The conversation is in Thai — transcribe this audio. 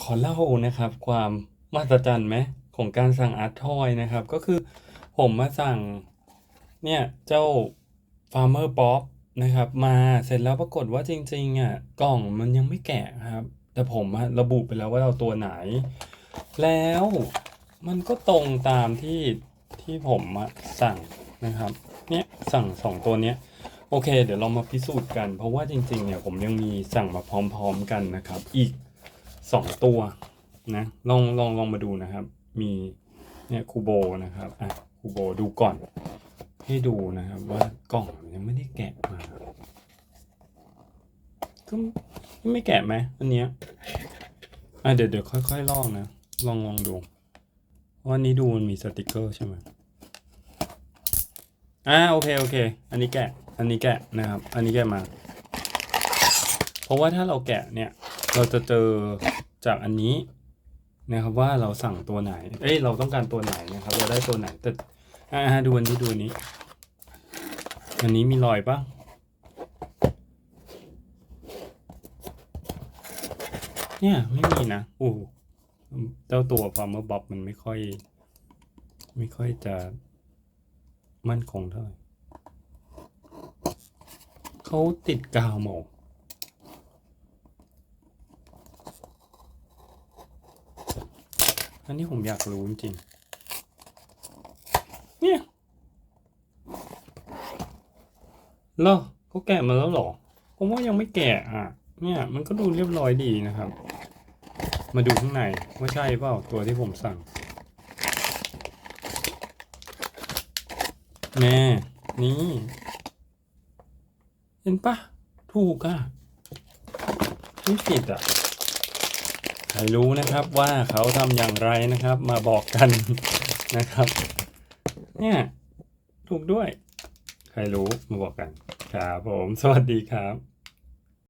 ขอเล่านะครับ ความมหัศจรรย์ไหมของการสั่งอาร์ตทอยนะครับ ก็คือผมมาสั่งเนี่ยเจ้า Farmer Pop นะครับ มาเสร็จแล้วปรากฏว่าจริงๆอะกล่องมันยังไม่แกะครับ แต่ผมระบุไปแล้วว่าเอาตัวไหน แล้วมันก็ตรงตามที่ที่ผมสั่งนะครับเนี่ยสั่งสองตัวเนี้ยโอเค เดี๋ยวเรามาพิสูจน์กัน เพราะว่าจริงๆเนี่ยผมยังมีสั่งมาพร้อม ๆ กันนะครับ อีก สองตัวนะลองลองลองมาดูนะครับ มีเนี่ยคูโบนะครับอะคูโบดูก่อน ให้ดูนะครับ ว่ากล่องยังไม่ได้แกะมาก็ไม่แกะไหมอันเนี้ยอะเดี๋ยวเดี๋ยวค่อยๆลองนะลองลองดูเพราะอันนี้ดูมันมีสติกเกอร์ใช่ไหมอ่าโอเคโอเค อันนี้แกะ อันนี้แกะนะครับ อันนี้แกะมา เพราะว่าถ้าเราแกะเนี่ย เราจะเจอจากอันนี้นะครับว่าเราสั่งตัวไหน เอ้ยเราต้องการตัวไหนนะครับ เราได้ตัวไหนแต่อ่าดูอันนี้ดูอันนี้ อันนี้มีรอยปะเนี่ยไม่มีนะโอ้เจ้าตัวฟาร์มเมอร์บ๊อบมันไม่ค่อย ไม่ค่อยจะมั่นคงเท่าไหร่เขาติดกาวหมอก อันนี้ผมอยากรู้จริงเนี่ยเหรอเขาแกะมาแล้วหรอ ผมว่ายังไม่แกะอะ เนี่ย มันก็ดูเรียบร้อยดีนะครับ มาดูข้างในว่าใช่เปล่าตัวที่ผมสั่งแน่นี่ เห็นปะถูกอะไม่ผิดอะ ใครรู้นะครับว่าเขาทำอย่างไรนะครับ มาบอกกันนะครับ เนี่ยถูกด้วย ใครรู้มาบอกกันครับผม สวัสดีครับ